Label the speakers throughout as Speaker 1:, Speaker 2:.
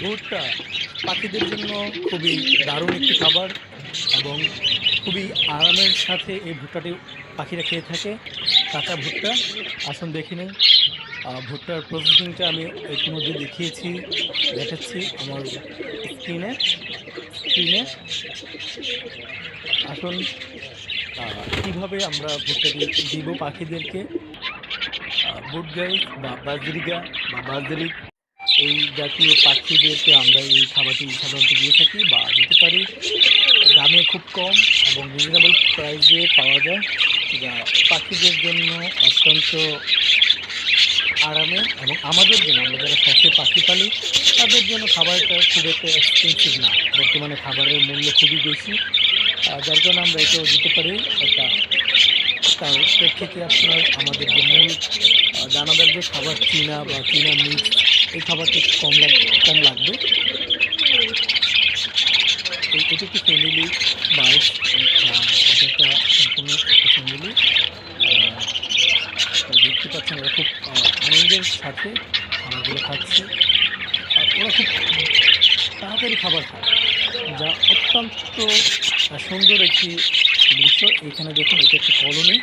Speaker 1: ভুট্টা পাখিদের জন্য খুবই দারুণ একটি খাবার এবং খুবই আরামের সাথে এই ভুট্টাটি পাখিরা খেয়ে থাকে। কাঁচা ভুট্টা, আসুন দেখে নিন ভুট্টার প্রসেসিংটা আমি ইতিমধ্যে দেখিয়েছি, দেখাচ্ছি আমার স্ক্রিনে স্ক্রিনে আসুন কীভাবে আমরা ভুট্টাটি দিব পাখিদেরকে? বুট গাই বা বাজরিগা বা বাজরি এই জাতীয় পাখিদেরকে আমরা এই খাবারটি সাধারণত দিয়ে থাকি বা দিতে পারি। দামে খুব কম এবং রিজনেবল প্রাইসে পাওয়া যায়, যা পাখিদের জন্য অত্যন্ত আরামে এবং আমাদের জন্য, আমরা যারা শখে পাখি পালি, তাদের জন্য খাবারটা খুব একটা এক্সপেন্সিভ না। বর্তমানে খাবারের মূল্য খুবই বেশি যার জন্য আমরা এটাও দিতে পারি। একটা তার প্রেক্ষিতে আপনার আমাদের যে মূল দানাদার যে খাবার চীনা বা চীনা মিট এই খাবারটা একটু কম লাগ, কম লাগবে। এটা একটি ফ্যামিলি এটা একটা সম্পূর্ণ একটা ফ্যামিলি দেখতে পাচ্ছেন ওরা খুব আনন্দের সাথে খাবারগুলো খাচ্ছে। আর ওরা খুব তাড়াতাড়ি খাবার খায়, যা অত্যন্ত সুন্দর একটি দৃশ্য। এখানে দেখুন, এটা একটি কলোনি।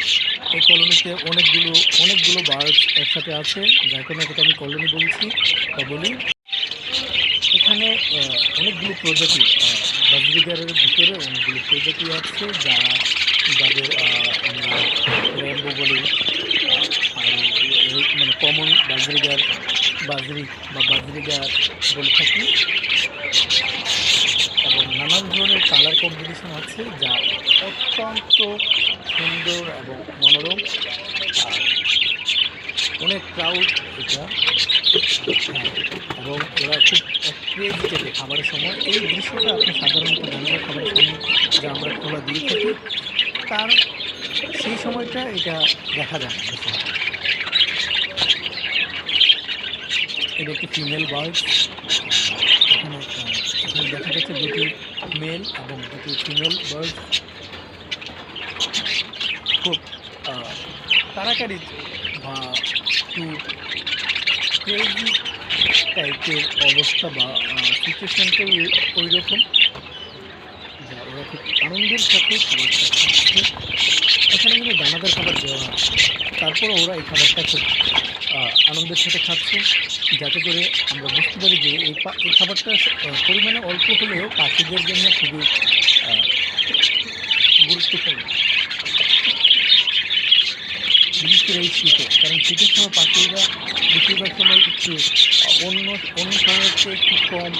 Speaker 1: এই কলোনিতে অনেকগুলো অনেকগুলো বার্ড একসাথে আছে। যার কারণে এটা আমি কলোনি বলছি বা বলি। এখানে অনেকগুলো প্রজাতি বাজরিগারের ভিতরে অনেকগুলো প্রজাতি আছে, যা যাদের আমরা র্যাম্বো বলি মানে কমন বাজরিগার বাজরি বা বাজরিগার বলে থাকি। নানান ধরনের কালার কম্বিনেশন আছে যা অত্যন্ত সুন্দর এবং মনোরম। অনেক ক্রাউড এটা। হ্যাঁ এবং ওরা খুব ক্রেজি চেপে খাবারের সময়। এই দৃশ্যটা আপনি সাধারণত জানাবেন খাবারের সময় যা আমরা খোলা দিয়ে থাকি, তার সেই সময়টা এটা দেখা যায়। না। এটা একটি ফিমেল বার্ড এখানে দেখা যাচ্ছে দুটি মেল এবং দুটি ফিমেল বার্ড খুব তাড়াতাড়ি বা একটু ক্রেজি টাইপের অবস্থা বা সিচুয়েশনটা ওই রকম যা ওরা খুব আনন্দের সাথে খাবারটা খাচ্ছে এখানে কিন্তু দানাদার খাবার দেওয়া হয়। তারপরে ওরা এই খাবারটা খুব আনন্দের সাথে খাচ্ছে। যাতে করে আমরা বুঝতে পারি যে এই এই খাবারটা পরিমাণে অল্প হলেও পাখিদের জন্য খুবই গুরুত্বপূর্ণ। বিশেষ করে এই শীতে, কারণ শীতের সময় পাখিরা বেশিরভাগ সময় একটু অন্য অন্য সময়ের চেয়ে একটু কম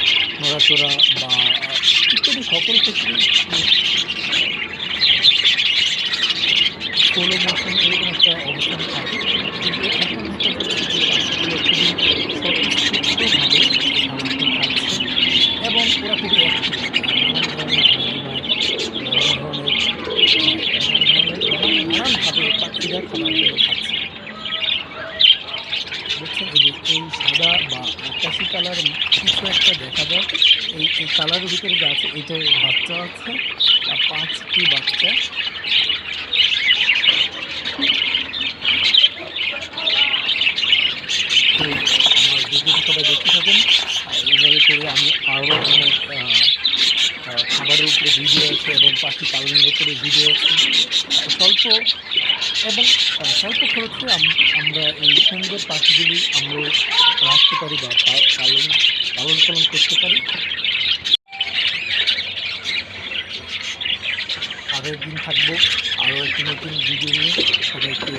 Speaker 1: নড়াচড়া বা ইত্যাদি সকল ক্ষেত্রে ষোলো মৌসুম এরকম একটা অবস্থান থাকে কিন্তু এখন এবং ওরা খুবই নানানভাবে পাখিরা খাবারগুলো খাচ্ছে দেখছেন এই এই সাদা বা আকাশি কালার কিছু একটা দেখা যায় এই কালারের ভিতরে যা আছে এটার বাচ্চা আছে পাঁচটি বাচ্চা করে আমি আরও অনেক খাবারের উপরে ভিডিও আছে এবং পাখি পালনের উপরে ভিডিও আছে। স্বল্প এবং স্বল্প খরচে আমরা এই সুন্দর পাখিগুলি আমরা রাখতে পারি বা পালন পালন পালন করতে পারি। আগের দিন থাকব, আরও একটি নতুন ভিডিও নিয়ে। সবাইকে